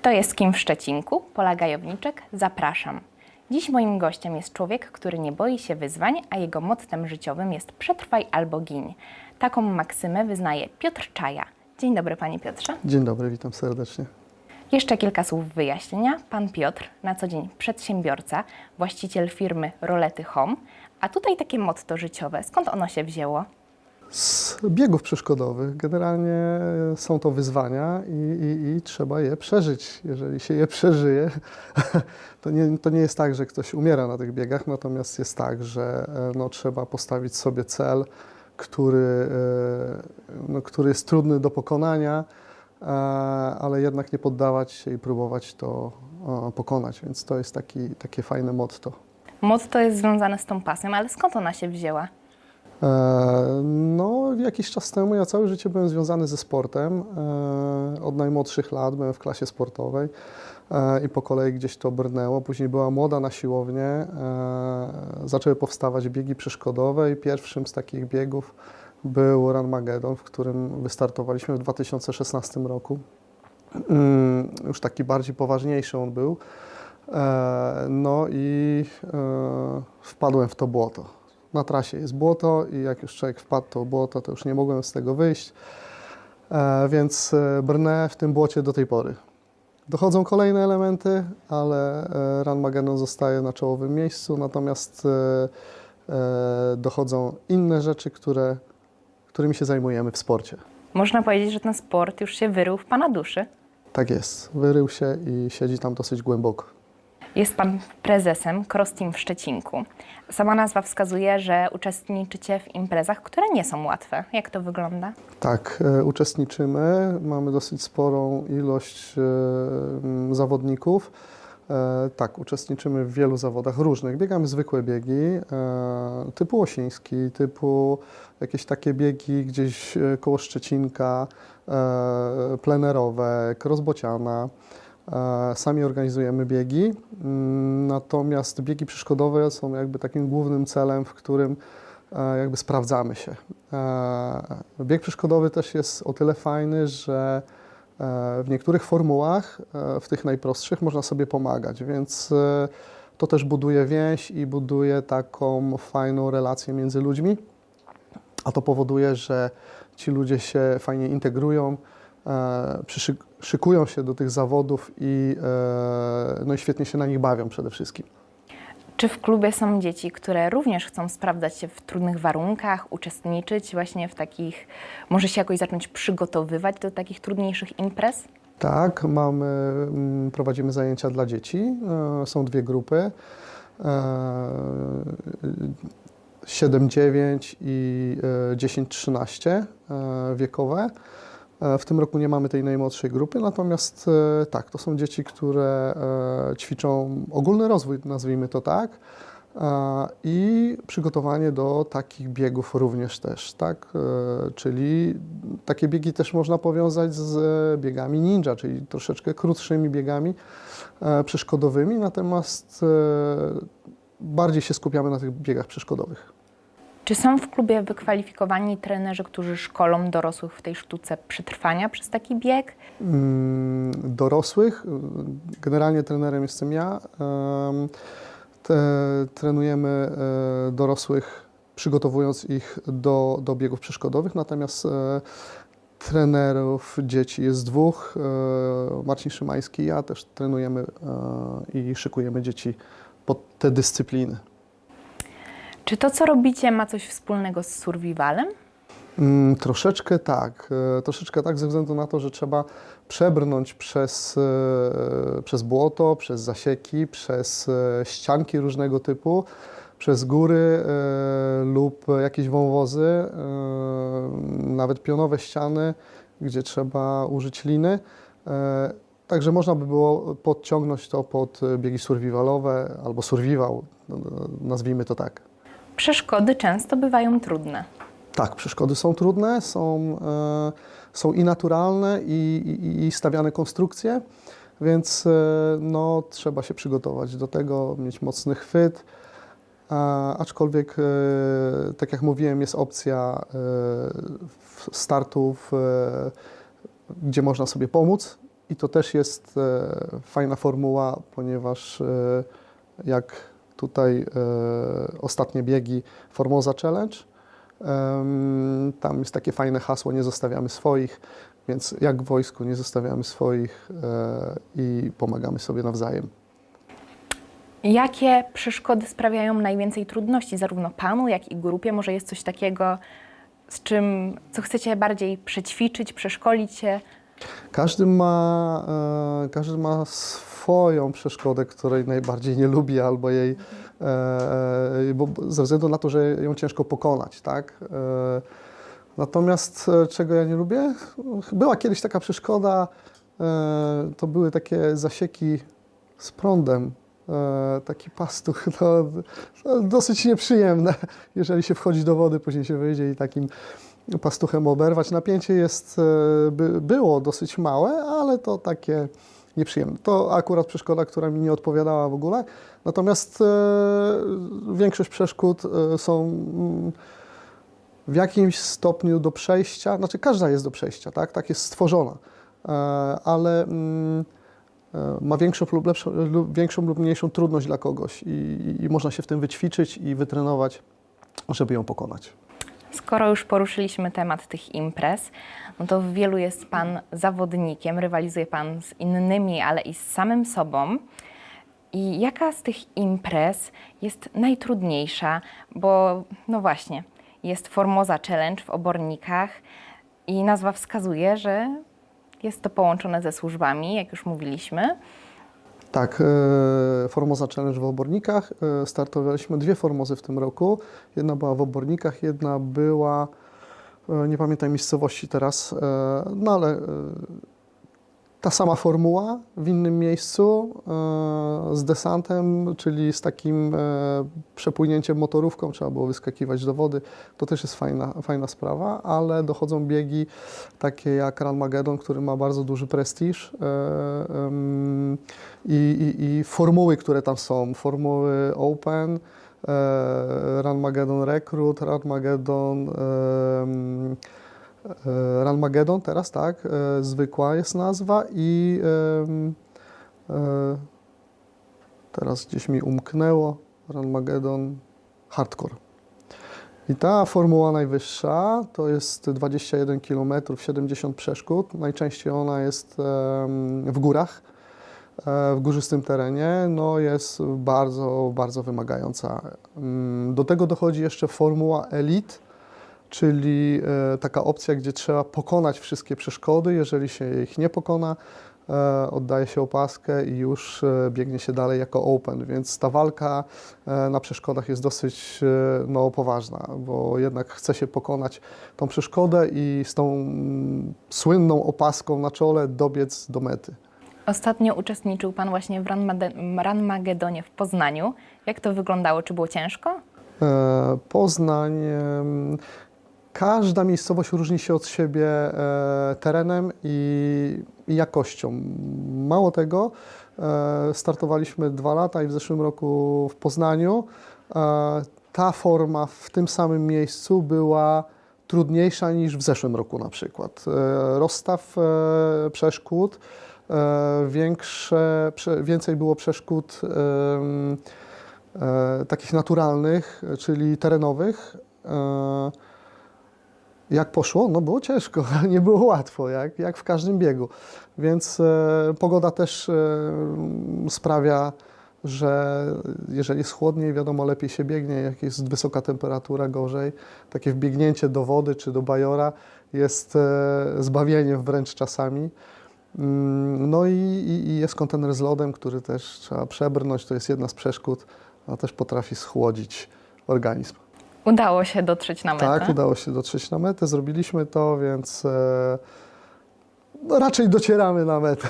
Kto jest kim w Szczecinku? Pola Gajowniczek, zapraszam. Dziś moim gościem jest człowiek, który nie boi się wyzwań, a jego mottem życiowym jest przetrwaj albo giń. Taką maksymę wyznaje Piotr Czaja. Dzień dobry Panie Piotrze. Dzień dobry, witam serdecznie. Jeszcze kilka słów wyjaśnienia. Pan Piotr, na co dzień przedsiębiorca, właściciel firmy Rolety Home, a tutaj takie motto życiowe. Skąd ono się wzięło? Z biegów przeszkodowych generalnie są to wyzwania i, i, i trzeba je przeżyć. Jeżeli się je przeżyje, to nie, to nie jest tak, że ktoś umiera na tych biegach, natomiast jest tak, że e, no, trzeba postawić sobie cel, który, e, no, który jest trudny do pokonania, e, ale jednak nie poddawać się i próbować to e, pokonać. Więc to jest taki, takie fajne motto. Motto jest związane z tą pasją, ale skąd ona się wzięła? E, No, jakiś czas temu ja całe życie byłem związany ze sportem. E, Od najmłodszych lat byłem w klasie sportowej e, i po kolei gdzieś to brnęło. Później była moda na siłownię. Zaczęły powstawać biegi przeszkodowe i pierwszym z takich biegów był Run Magedon, w którym wystartowaliśmy w 2016 roku. Mm, Już taki bardziej poważniejszy on był. No i wpadłem w to błoto. Na trasie jest błoto i jak już człowiek wpadł to błoto, to już nie mogłem z tego wyjść, E, więc e, brnę w tym błocie do tej pory. Dochodzą kolejne elementy, ale e, Run Mageddon zostaje na czołowym miejscu, natomiast dochodzą inne rzeczy, które, którymi się zajmujemy w sporcie. Można powiedzieć, że ten sport już się wyrył w Pana duszy. Tak jest, wyrył się i siedzi tam dosyć głęboko. Jest Pan prezesem Cross Team w Szczecinku. Sama nazwa wskazuje, że uczestniczycie w imprezach, które nie są łatwe. Jak to wygląda? Tak, e, uczestniczymy. Mamy dosyć sporą ilość e, zawodników. E, Tak, uczestniczymy w wielu zawodach różnych. Biegamy zwykłe biegi typu Osiński, typu jakieś takie biegi gdzieś koło Szczecinka, plenerowe, crossbociana. E, Sami organizujemy biegi, Mm, natomiast biegi przeszkodowe są jakby takim głównym celem, w którym e, jakby sprawdzamy się. E, Bieg przeszkodowy też jest o tyle fajny, że w niektórych formułach, w tych najprostszych, można sobie pomagać, więc to też buduje więź i buduje taką fajną relację między ludźmi, a to powoduje, że ci ludzie się fajnie integrują, szykują się do tych zawodów i, e, no i świetnie się na nich bawią przede wszystkim. Czy w klubie są dzieci, które również chcą sprawdzać się w trudnych warunkach, uczestniczyć właśnie w takich, może się jakoś zacząć przygotowywać do takich trudniejszych imprez? Tak, mamy, mm, prowadzimy zajęcia dla dzieci. E, Są dwie grupy. e, 7-9 i e, 10-13 e, wiekowe. E, W tym roku nie mamy tej najmłodszej grupy, natomiast e, tak, to są dzieci, które e, ćwiczą ogólny rozwój, nazwijmy to tak, i przygotowanie do takich biegów również też, tak, czyli takie biegi też można powiązać z biegami ninja, czyli troszeczkę krótszymi biegami przeszkodowymi, natomiast bardziej się skupiamy na tych biegach przeszkodowych. Czy są w klubie wykwalifikowani trenerzy, którzy szkolą dorosłych w tej sztuce przetrwania przez taki bieg? Mm, dorosłych. Generalnie trenerem jestem ja. Trenujemy e, dorosłych, przygotowując ich do, do biegów przeszkodowych, natomiast e, trenerów dzieci jest dwóch. e, Marcin Szymański i ja też trenujemy i szykujemy dzieci pod te dyscypliny. Czy to, co robicie, ma coś wspólnego z survivalem? Mm, Troszeczkę tak. e, Troszeczkę tak ze względu na to, że trzeba przebrnąć przez, e, przez błoto, przez zasieki, przez e, ścianki różnego typu, przez góry lub jakieś wąwozy, nawet pionowe ściany, gdzie trzeba użyć liny. Także można by było podciągnąć to pod biegi survivalowe albo survival, no, no, nazwijmy to tak. Przeszkody często bywają trudne. Tak, przeszkody są trudne, są, e, są i naturalne, i, i, i stawiane konstrukcje, więc e, no, trzeba się przygotować do tego, mieć mocny chwyt. A, aczkolwiek, e, tak jak mówiłem, jest opcja e, startów, e, gdzie można sobie pomóc I to też jest e, fajna formuła, ponieważ e, jak tutaj e, ostatnie biegi Formosa Challenge, tam jest takie fajne hasło, nie zostawiamy swoich, więc jak w wojsku nie zostawiamy swoich e, i pomagamy sobie nawzajem. Jakie przeszkody sprawiają najwięcej trudności zarówno panu, jak i grupie? Może jest coś takiego, z czym, co chcecie bardziej przećwiczyć, przeszkolić się? Każdy ma, e, każdy ma swoją przeszkodę, której najbardziej nie lubi, albo jej, e, bo, ze względu na to, że ją ciężko pokonać, tak? E, natomiast e, czego ja nie lubię? Była kiedyś taka przeszkoda, e, to były takie zasieki z prądem, e, taki pastuch, no, no, dosyć nieprzyjemne, jeżeli się wchodzi do wody, później się wyjdzie i takim pastuchem oberwać. Napięcie jest, e, by, było dosyć małe, ale to takie nieprzyjemne. To akurat przeszkoda, która mi nie odpowiadała w ogóle. Natomiast e, większość przeszkód e, są mm, w jakimś stopniu do przejścia, znaczy każda jest do przejścia, tak, tak jest stworzona, e, ale mm, e, ma większą lub, lepszą, lub, większą lub mniejszą trudność dla kogoś i, i można się w tym wyćwiczyć i wytrenować, żeby ją pokonać. Skoro już poruszyliśmy temat tych imprez, no to w wielu jest Pan zawodnikiem, rywalizuje Pan z innymi, ale i z samym sobą. I jaka z tych imprez jest najtrudniejsza? Bo no właśnie, jest Formosa Challenge w Obornikach i nazwa wskazuje, że jest to połączone ze służbami, jak już mówiliśmy. Tak, e, Formosa Challenge w Obornikach. E, Startowaliśmy dwie Formozy w tym roku. Jedna była w Obornikach, jedna była, e, nie pamiętam miejscowości teraz, no ale ta sama formuła w innym miejscu e, z desantem, czyli z takim e, przepłynięciem motorówką, trzeba było wyskakiwać do wody. To też jest fajna, fajna sprawa, ale dochodzą biegi takie jak Run Magedon, który ma bardzo duży prestiż e, i, i, i formuły, które tam są, formuły Open, Run Magedon Recruit, Run Magedon e, Run Magedon teraz, tak, e, zwykła jest nazwa i e, teraz gdzieś mi umknęło, Run Magedon Hardcore. I ta formuła najwyższa to jest 21 km, 70 przeszkód. Najczęściej ona jest w górach, w górzystym terenie. No jest bardzo, bardzo wymagająca. Mm, Do tego dochodzi jeszcze formuła Elite, czyli e, taka opcja, gdzie trzeba pokonać wszystkie przeszkody. Jeżeli się ich nie pokona, e, oddaje się opaskę i już e, biegnie się dalej jako open, więc ta walka na przeszkodach jest dosyć no, poważna, bo jednak chce się pokonać tą przeszkodę i z tą mm, słynną opaską na czole dobiec do mety. Ostatnio uczestniczył Pan właśnie w Ranmagedonie w Poznaniu. Jak to wyglądało? Czy było ciężko? Poznań. Każda miejscowość różni się od siebie e, terenem i, i jakością. Mało tego, e, startowaliśmy dwa lata i w zeszłym roku w Poznaniu. E, Ta forma w tym samym miejscu była trudniejsza niż w zeszłym roku na przykład. Rozstaw przeszkód, większe, więcej było przeszkód takich naturalnych, czyli terenowych. Jak poszło? No było ciężko, nie było łatwo, jak, jak w każdym biegu. Więc e, pogoda też e, sprawia, że jeżeli jest chłodniej, wiadomo, lepiej się biegnie, jak jest wysoka temperatura, gorzej. Takie wbiegnięcie do wody czy do bajora jest e, zbawieniem wręcz czasami. Mm, No i, i, i jest kontener z lodem, który też trzeba przebrnąć, to jest jedna z przeszkód, a też potrafi schłodzić organizm. Udało się dotrzeć na metę. Tak, udało się dotrzeć na metę, zrobiliśmy to, więc e, no raczej docieramy na metę.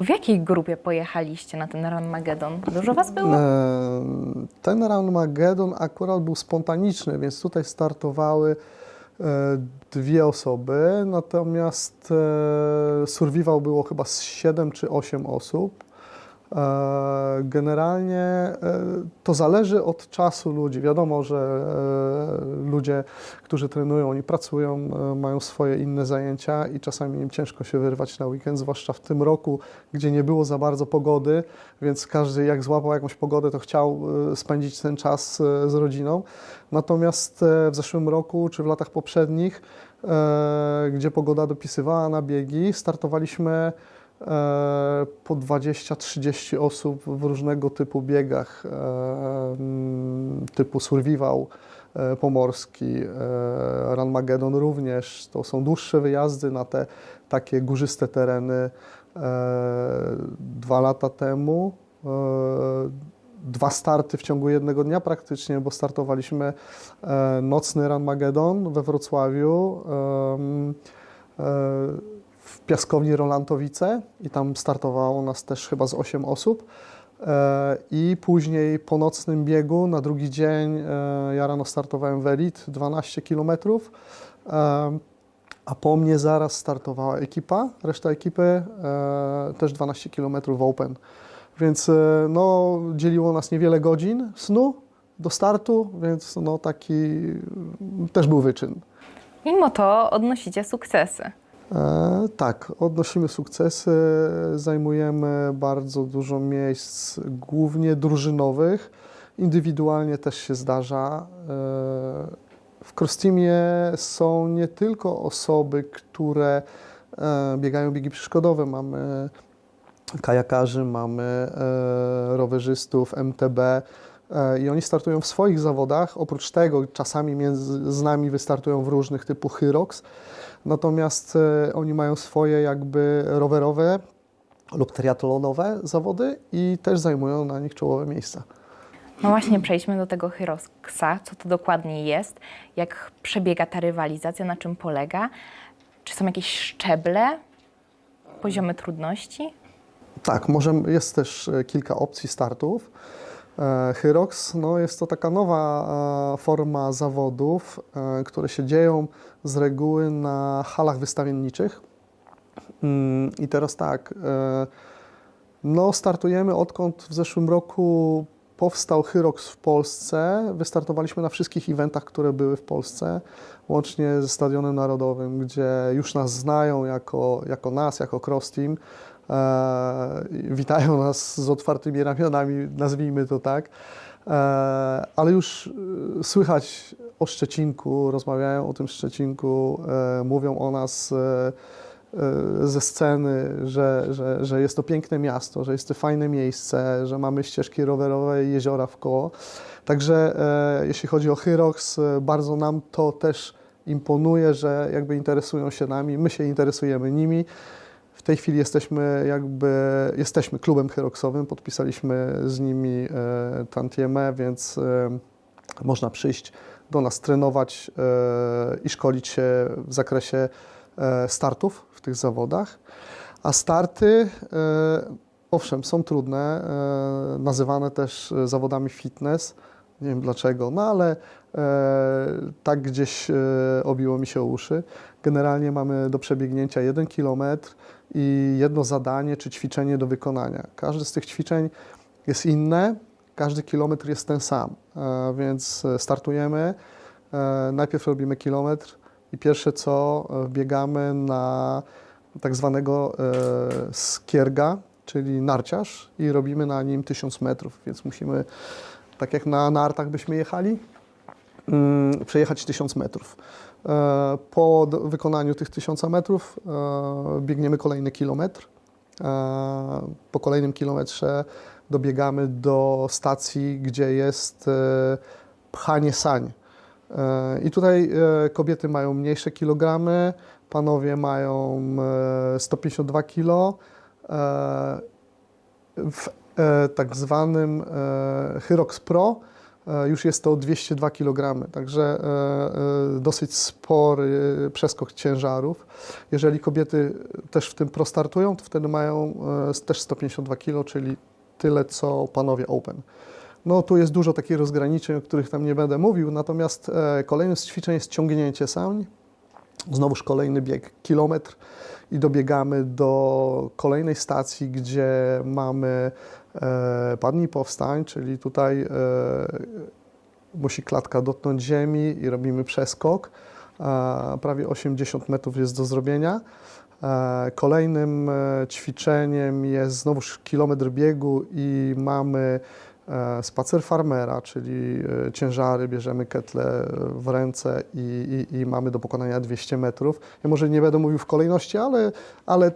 W jakiej grupie pojechaliście na ten Ranmagedon? Dużo Was było? E, Ten Ranmagedon akurat był spontaniczny, więc tutaj startowały e, dwie osoby, natomiast survival było chyba z 7 czy 8 osób. E, Generalnie e, to zależy od czasu ludzi. Wiadomo, że e, ludzie, którzy trenują, oni pracują, mają swoje inne zajęcia i czasami im ciężko się wyrwać na weekend, zwłaszcza w tym roku, gdzie nie było za bardzo pogody, więc każdy jak złapał jakąś pogodę, to chciał spędzić ten czas z rodziną. Natomiast w zeszłym roku czy w latach poprzednich, gdzie pogoda dopisywała na biegi, startowaliśmy po 20-30 osób w różnego typu biegach, e, mm, typu survival e, pomorski, e, Ranmagedon również. To są dłuższe wyjazdy na te takie górzyste tereny. E, Dwa lata temu e, dwa starty w ciągu jednego dnia praktycznie, bo startowaliśmy e, nocny Ranmagedon we Wrocławiu. E, w piaskowni Rolantowice i tam startowało nas też chyba z 8 osób. E, I później po nocnym biegu na drugi dzień e, ja rano startowałem w Elit 12 km, a po mnie zaraz startowała ekipa, reszta ekipy e, też 12 km w Open. Więc e, no, dzieliło nas niewiele godzin snu do startu, więc no, taki też był wyczyn. Mimo to odnosicie sukcesy. E, tak, odnosimy sukcesy, zajmujemy bardzo dużo miejsc, głównie drużynowych. Indywidualnie też się zdarza. E, w cross-teamie są nie tylko osoby, które e, biegają biegi przeszkodowe. Mamy kajakarzy, mamy rowerzystów, MTB i oni startują w swoich zawodach. Oprócz tego czasami między, z nami wystartują w różnych typu Hyrox. Natomiast e, oni mają swoje jakby rowerowe lub triatlonowe zawody i też zajmują na nich czołowe miejsca. No właśnie, przejdźmy do tego Hyroxa, co to dokładnie jest, jak przebiega ta rywalizacja, na czym polega, czy są jakieś szczeble, poziomy trudności? Tak, może jest też e, kilka opcji startów. E, Hyrox no, jest to taka nowa e, forma zawodów, e, które się dzieją z reguły na halach wystawienniczych. Mm, I teraz tak, no startujemy odkąd w zeszłym roku powstał Hyrox w Polsce. Wystartowaliśmy na wszystkich eventach, które były w Polsce, łącznie ze Stadionem Narodowym, gdzie już nas znają jako, jako nas, jako cross team. E, witają nas z otwartymi ramionami, nazwijmy to tak. E, ale już e, słychać o Szczecinku, rozmawiają o tym Szczecinku, mówią o nas ze sceny, że, że, że jest to piękne miasto, że jest to fajne miejsce, że mamy ścieżki rowerowe i jeziora w koło. Także jeśli chodzi o Hyrox, bardzo nam to też imponuje, że jakby interesują się nami, my się interesujemy nimi. Tej chwili jesteśmy jakby, jesteśmy klubem Hyroxowym, podpisaliśmy z nimi e, tantiemę, więc e, można przyjść do nas trenować e, i szkolić się w zakresie e, startów w tych zawodach. A starty, e, owszem, są trudne, e, nazywane też zawodami fitness. Nie wiem dlaczego, no ale e, tak gdzieś e, obiło mi się o uszy. Generalnie mamy do przebiegnięcia 1 km i jedno zadanie czy ćwiczenie do wykonania. Każde z tych ćwiczeń jest inne, każdy kilometr jest ten sam, e, więc e, startujemy. E, najpierw robimy kilometr i pierwsze co biegamy na tak zwanego skierga, czyli narciarz i robimy na nim 1000 metrów, więc musimy, tak jak na nartach byśmy jechali, mm, przejechać 1000 metrów. E, Po wykonaniu tych 1000 metrów e, biegniemy kolejny kilometr. E, Po kolejnym kilometrze dobiegamy do stacji, gdzie jest pchanie sań. I tutaj kobiety mają mniejsze kilogramy, panowie mają e, 152 kilo. E, W tak zwanym Hyrox Pro już jest to 202 kg, także e, e, dosyć spory przeskok ciężarów. Jeżeli kobiety też w tym pro startują, to wtedy mają e, też 152 kg, czyli tyle co panowie Open. No tu jest dużo takich rozgraniczeń, o których tam nie będę mówił, natomiast e, kolejnym z ćwiczeń jest ciągnięcie sań. Znowuż kolejny bieg, kilometr i dobiegamy do kolejnej stacji, gdzie mamy e, padnij powstań, czyli tutaj e, musi klatka dotknąć ziemi i robimy przeskok. E, prawie 80 metrów jest do zrobienia. E, Kolejnym e, ćwiczeniem jest znowuż kilometr biegu i mamy e, spacer farmera, czyli e, ciężary, bierzemy ketle w ręce i, i, i mamy do pokonania 200 metrów. Ja może nie będę mówił w kolejności, ale, ale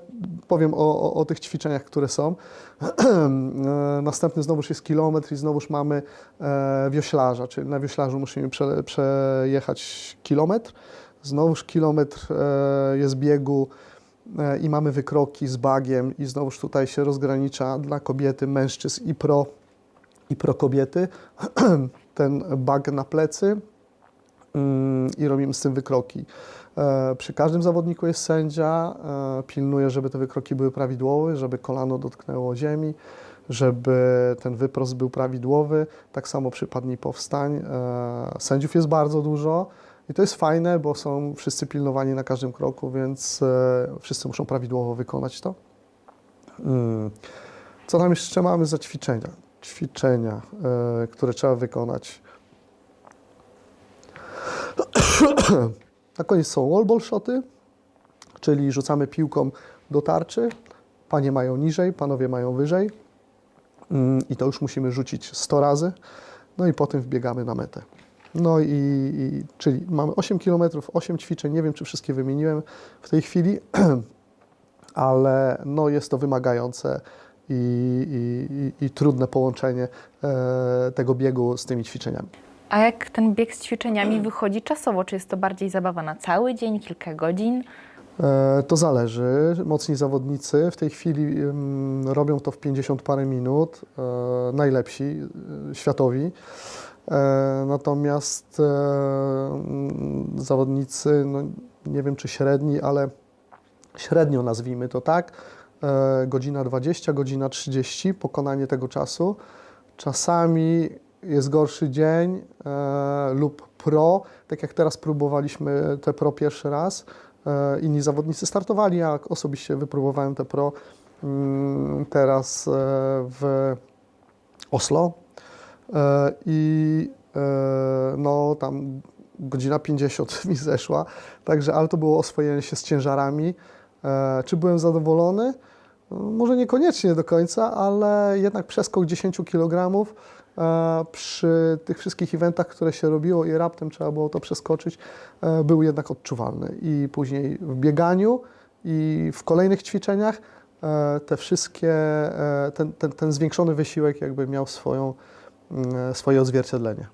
powiem o, o, o tych ćwiczeniach, które są. E, Następny znowuż jest kilometr i znowuż mamy e, wioślarza, czyli na wioślarzu musimy prze, przejechać kilometr. Znowuż kilometr e, jest biegu e, i mamy wykroki z bagiem i znowuż tutaj się rozgranicza dla kobiety, mężczyzn i pro, i pro kobiety. Ten bag na plecy mm, i robimy z tym wykroki. E, Przy każdym zawodniku jest sędzia, e, pilnuje, żeby te wykroki były prawidłowe, żeby kolano dotknęło ziemi, żeby ten wyprost był prawidłowy. Tak samo przy padnij powstań. E, Sędziów jest bardzo dużo i to jest fajne, bo są wszyscy pilnowani na każdym kroku, więc wszyscy muszą prawidłowo wykonać to. Mm. Co tam jeszcze mamy za ćwiczenia? Ćwiczenia, e, które trzeba wykonać. Na koniec są wall shoty, czyli rzucamy piłką do tarczy. Panie mają niżej, panowie mają wyżej. Mm, I to już musimy rzucić 100 razy. No i potem wbiegamy na metę. No i, i czyli mamy 8 km, 8 ćwiczeń. Nie wiem, czy wszystkie wymieniłem w tej chwili, ale no jest to wymagające i, i, i, trudne połączenie e, tego biegu z tymi ćwiczeniami. A jak ten bieg z ćwiczeniami wychodzi czasowo? Czy jest to bardziej zabawa na cały dzień, kilka godzin? E, To zależy. Mocni zawodnicy w tej chwili robią to w 50 parę minut, e, najlepsi światowi. Natomiast zawodnicy, no, nie wiem czy średni, ale średnio nazwijmy to tak, godzina 20, godzina 30, pokonanie tego czasu. Czasami jest gorszy dzień e, lub pro, tak jak teraz próbowaliśmy te pro pierwszy raz. E, inni zawodnicy startowali, ja osobiście wypróbowałem te pro mm, teraz e, w Oslo E, i e, no tam godzina 50 mi zeszła, także ale to było oswojenie się z ciężarami. E, Czy byłem zadowolony? Może niekoniecznie do końca, ale jednak przeskok 10 kg e, przy tych wszystkich eventach, które się robiło i raptem trzeba było to przeskoczyć, e, był jednak odczuwalny. I później w bieganiu i w kolejnych ćwiczeniach e, te wszystkie, ten, ten, ten zwiększony wysiłek jakby miał swoją, mm, swoje odzwierciedlenie.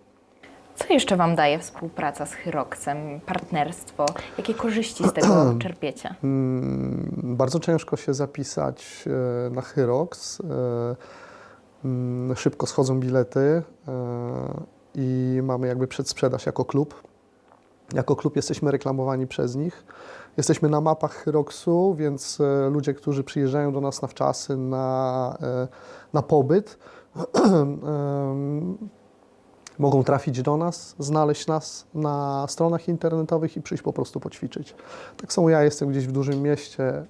Co jeszcze Wam daje współpraca z Hyroxem, partnerstwo? Jakie korzyści z tego czerpiecie? Mm, Bardzo ciężko się zapisać e, na Hyrox. E, mm, Szybko schodzą bilety e, i mamy jakby przedsprzedaż jako klub. Jako klub jesteśmy reklamowani przez nich. Jesteśmy na mapach Hyroxu, więc ludzie, którzy przyjeżdżają do nas na wczasy, na, na pobyt, mogą trafić do nas, znaleźć nas na stronach internetowych i przyjść po prostu poćwiczyć. Tak samo ja jestem gdzieś w dużym mieście, e,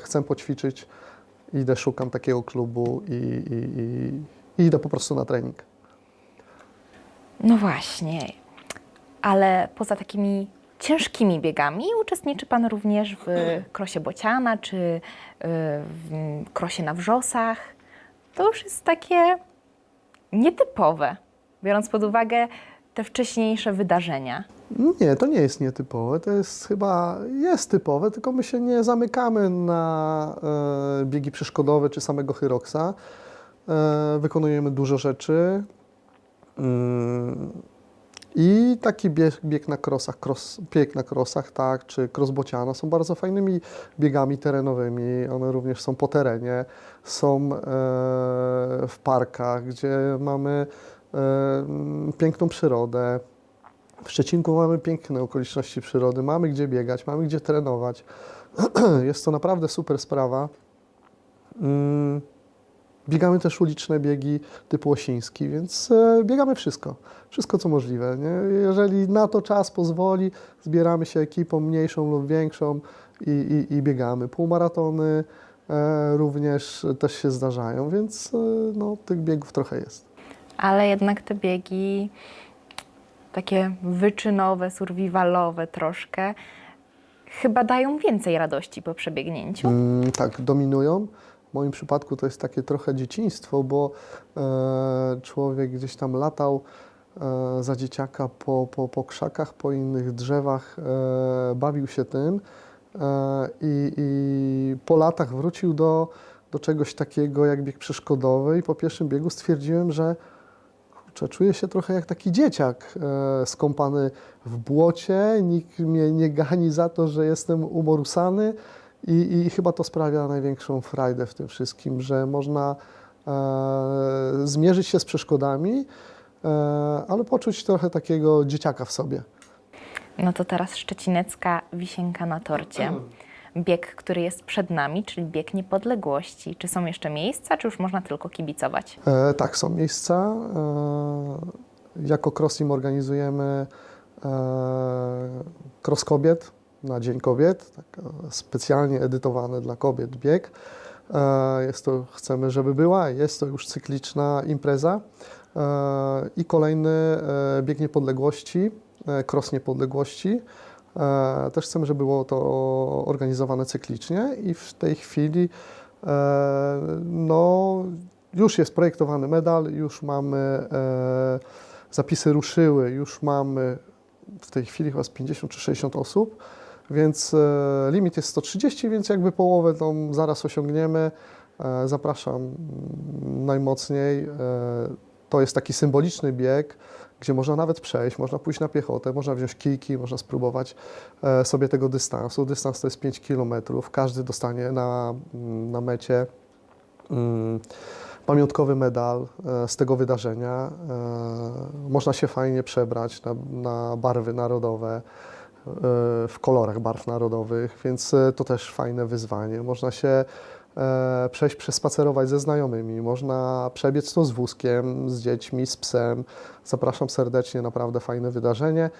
chcę poćwiczyć, idę, szukam takiego klubu i, i, i, i idę po prostu na trening. No właśnie, ale poza takimi ciężkimi biegami uczestniczy Pan również w krosie bociana czy y, w krosie na wrzosach. To już jest takie nietypowe, biorąc pod uwagę te wcześniejsze wydarzenia. Nie, to nie jest nietypowe, to jest chyba, jest typowe, tylko my się nie zamykamy na e, biegi przeszkodowe czy samego Hyroxa. E, wykonujemy dużo rzeczy. Mm, I taki bieg, bieg na krosach, bieg na krosach, tak, czy cross bociana są bardzo fajnymi biegami terenowymi. One również są po terenie, są e, w parkach, gdzie mamy piękną przyrodę. W Szczecinku mamy piękne okoliczności przyrody, mamy gdzie biegać, mamy gdzie trenować. Jest to naprawdę super sprawa. Biegamy też uliczne biegi typu Osiński, więc e, biegamy wszystko, wszystko co możliwe. Nie? Jeżeli na to czas pozwoli, zbieramy się ekipą mniejszą lub większą i, i, i biegamy. Półmaratony, e, również też się zdarzają, więc e, no, tych biegów trochę jest. Ale jednak te biegi takie wyczynowe, survivalowe troszkę chyba dają więcej radości po przebiegnięciu. Mm, tak, dominują. W moim przypadku to jest takie trochę dzieciństwo, bo e, człowiek gdzieś tam latał e, za dzieciaka po, po, po krzakach, po innych drzewach, e, bawił się tym e, i, i po latach wrócił do, do czegoś takiego jak bieg przeszkodowy i po pierwszym biegu stwierdziłem, że kurczę, czuję się trochę jak taki dzieciak e, skąpany w błocie, nikt mnie nie gani za to, że jestem umorusany i, i chyba to sprawia największą frajdę w tym wszystkim, że można e, zmierzyć się z przeszkodami, e, ale poczuć trochę takiego dzieciaka w sobie. No to teraz szczecinecka wisienka na torcie. Bieg, który jest przed nami, czyli bieg niepodległości. Czy są jeszcze miejsca, czy już można tylko kibicować? E, tak, są miejsca. E, jako CrossTeam organizujemy e, Cross Kobiet na Dzień Kobiet, tak, e, specjalnie edytowany dla kobiet bieg. E, jest to, chcemy, żeby była, jest to już cykliczna impreza. E, I kolejny bieg niepodległości, Cross Niepodległości. E, Też chcemy, żeby było to organizowane cyklicznie i w tej chwili e, no, już jest projektowany medal, już mamy e, zapisy ruszyły, już mamy w tej chwili chyba z 50 czy 60 osób, więc limit jest 130, więc jakby połowę tą zaraz osiągniemy. Zapraszam najmocniej. To jest taki symboliczny bieg, gdzie można nawet przejść, można pójść na piechotę, można wziąć kijki, można spróbować e, sobie tego dystansu. Dystans to jest 5 km, każdy dostanie na, na mecie mm, pamiątkowy medal e, z tego wydarzenia. E, Można się fajnie przebrać na, na barwy narodowe, w kolorach barw narodowych, więc to też fajne wyzwanie. Można się przejść, przespacerować ze znajomymi, można przebiec to z wózkiem, z dziećmi, z psem. Zapraszam serdecznie, naprawdę fajne wydarzenie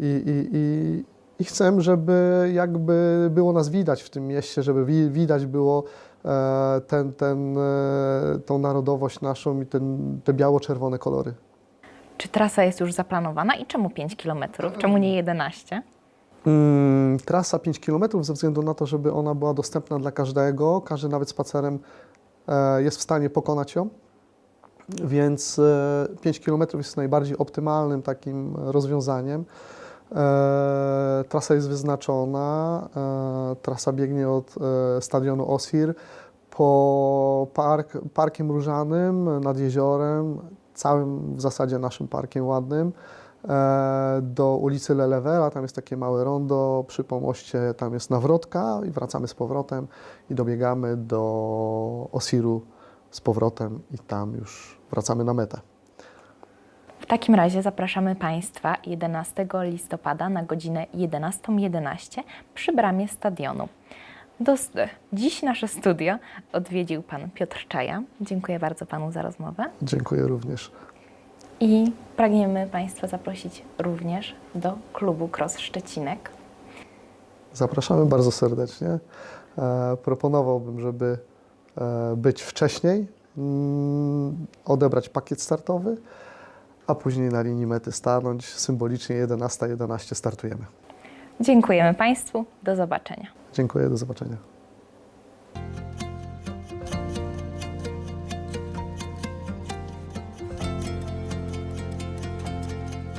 i, i, i, i chcę, żeby jakby było nas widać w tym mieście, żeby wi- widać było e, ten, ten, e, tą narodowość naszą i ten, te biało-czerwone kolory. Czy trasa jest już zaplanowana i czemu 5 km? Czemu nie 11? Mm, trasa 5 km ze względu na to, żeby ona była dostępna dla każdego, każdy nawet spacerem e, jest w stanie pokonać ją, więc e, 5 km jest najbardziej optymalnym takim rozwiązaniem. E, trasa jest wyznaczona, e, trasa biegnie od e, stadionu Osir po park, Parkiem Różanym nad jeziorem, całym w zasadzie naszym parkiem ładnym. e, do ulicy Lelewela, tam jest takie małe rondo, przy pomoście tam jest nawrotka i wracamy z powrotem i dobiegamy do Osiru z powrotem i tam już wracamy na metę. W takim razie zapraszamy Państwa 11 listopada na godzinę 11.11 przy bramie stadionu. Do, dziś nasze studio odwiedził Pan Piotr Czaja. Dziękuję bardzo Panu za rozmowę. Dziękuję również. I pragniemy Państwa zaprosić również do klubu Cross Szczecinek. Zapraszamy bardzo serdecznie. E, proponowałbym, żeby e, być wcześniej, mm, odebrać pakiet startowy, a później na linii mety stanąć. Symbolicznie 11.11 startujemy. Dziękujemy Państwu. Do zobaczenia. Dziękuję, do zobaczenia.